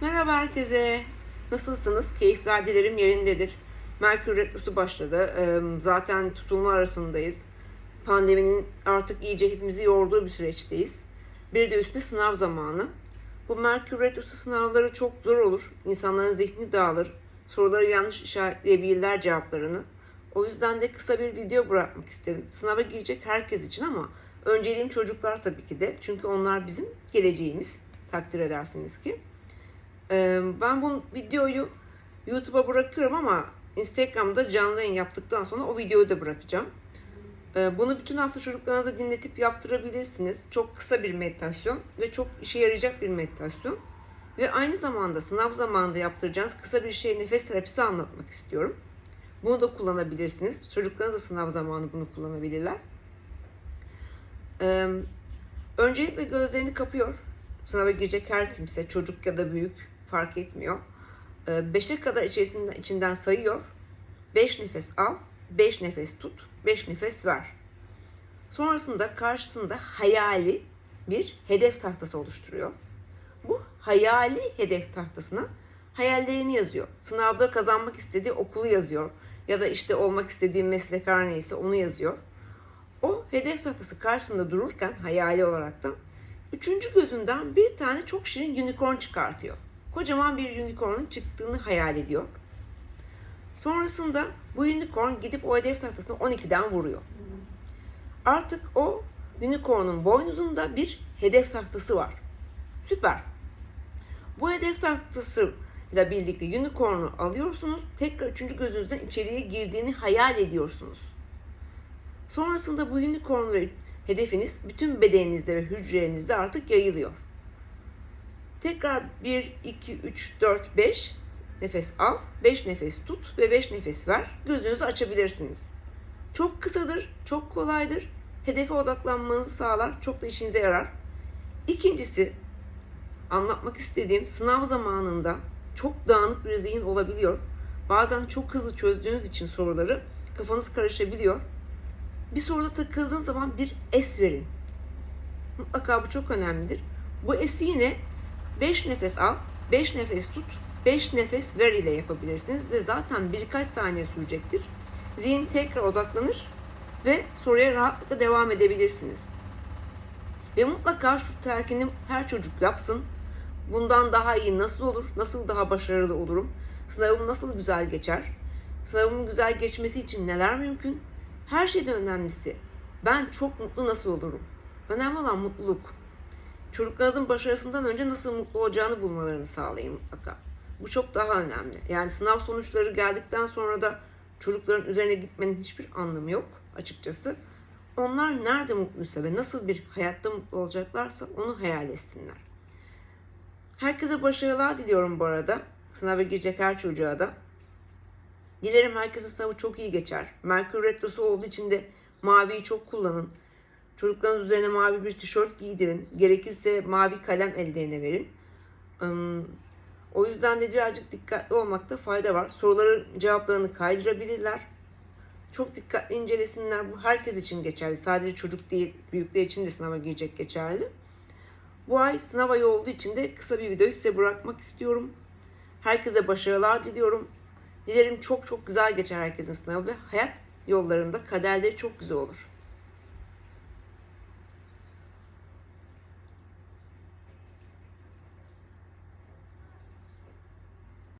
Merhaba herkese. Nasılsınız? Keyifler dilerim yerindedir. Merkür Retrosu başladı. Zaten tutulma arasındayız. Pandeminin artık iyice hepimizi yorduğu bir süreçteyiz. Bir de üstüne sınav zamanı. Bu Merkür Retrosu sınavları çok zor olur. İnsanların zihni dağılır. Soruları yanlış işaretleyebilirler cevaplarını. O yüzden de kısa bir video bırakmak istedim. Sınava girecek herkes için ama önceliğim çocuklar tabii ki de. Çünkü onlar bizim geleceğimiz. Takdir edersiniz ki. Ee, Ben bu videoyu YouTube'a bırakıyorum ama Instagram'da canlı yayın yaptıktan sonra o videoyu da bırakacağım. Ee, Bunu bütün hafta çocuklarınıza dinletip yaptırabilirsiniz. Çok kısa bir meditasyon ve çok işe yarayacak bir meditasyon. Ve aynı zamanda sınav zamanında yaptıracağınız kısa bir şey nefes terapisi anlatmak istiyorum. Bunu da kullanabilirsiniz. Çocuklarınız da sınav zamanı bunu kullanabilirler. Ee, Öncelikle gözlerini kapıyor. Sınava girecek her kimse, çocuk ya da büyük fark etmiyor. 5'e kadar içerisinden, içinden sayıyor. 5 nefes al, 5 nefes tut, 5 nefes ver. Sonrasında karşısında hayali bir hedef tahtası oluşturuyor. Bu hayali hedef tahtasına hayallerini yazıyor. Sınavda kazanmak istediği okulu yazıyor. Ya da işte olmak istediği meslek her neyse onu yazıyor. O hedef tahtası karşısında dururken hayali olaraktan üçüncü gözünden bir tane çok şirin unicorn çıkartıyor. Kocaman bir unicornun çıktığını hayal ediyor. Sonrasında bu unicorn gidip o hedef tahtasını 12'den vuruyor. Artık o unicorn'un boynuzunda bir hedef tahtası var. Süper. Bu hedef tahtası ile birlikte unicorn'u alıyorsunuz. Tekrar üçüncü gözünüzden içeriye girdiğini hayal ediyorsunuz. Sonrasında bu unicorn ve hedefiniz bütün bedeninizde ve hücrelerinizde artık yayılıyor. Tekrar 1, 2, 3, 4, 5 nefes al, 5 nefes tut ve 5 nefes ver. Gözünüzü açabilirsiniz. Çok kısadır, çok kolaydır. Hedefe odaklanmanızı sağlar, çok da işinize yarar. İkincisi, anlatmak istediğim sınav zamanında çok dağınık bir zihin olabiliyor. Bazen çok hızlı çözdüğünüz için soruları kafanız karışabiliyor. Bir soruda takıldığınız zaman bir es verin. Mutlaka bu çok önemlidir. Bu esi yine 5 nefes al, 5 nefes tut, 5 nefes ver ile yapabilirsiniz ve zaten birkaç saniye sürecektir. Zihin tekrar odaklanır ve soruya rahatlıkla devam edebilirsiniz. Ve mutlaka şu telkini her çocuk yapsın. Bundan daha iyi nasıl olur? Nasıl daha başarılı olurum? Sınavım nasıl güzel geçer? Sınavımın güzel geçmesi için neler mümkün? Her şeyden önemlisi ben çok mutlu nasıl olurum? Önemli olan mutluluk. Çocuklarınızın başarısından önce nasıl mutlu olacağını bulmalarını sağlayın mutlaka. Bu çok daha önemli. Yani sınav sonuçları geldikten sonra da çocukların üzerine gitmenin hiçbir anlamı yok açıkçası. Onlar nerede mutluysa ve nasıl bir hayatta mutlu olacaklarsa onu hayal etsinler. Herkese başarılar diliyorum bu arada. Sınava girecek her çocuğa da. Dilerim herkesin sınavı çok iyi geçer. Merkür Retrosu olduğu için de maviyi çok kullanın. Çocuklarınız üzerine mavi bir tişört giydirin. Gerekirse mavi kalem ellerine verin. O yüzden de birazcık dikkatli olmakta fayda var. Soruların cevaplarını kaydırabilirler. Çok dikkatli incelesinler. Bu herkes için geçerli. Sadece çocuk değil, büyükler için de sınava girecek geçerli. Bu ay sınav ayı olduğu için de kısa bir videoyu size bırakmak istiyorum. Herkese başarılar diliyorum. Dilerim çok çok güzel geçer herkesin sınavı ve hayat yollarında kaderleri çok güzel olur.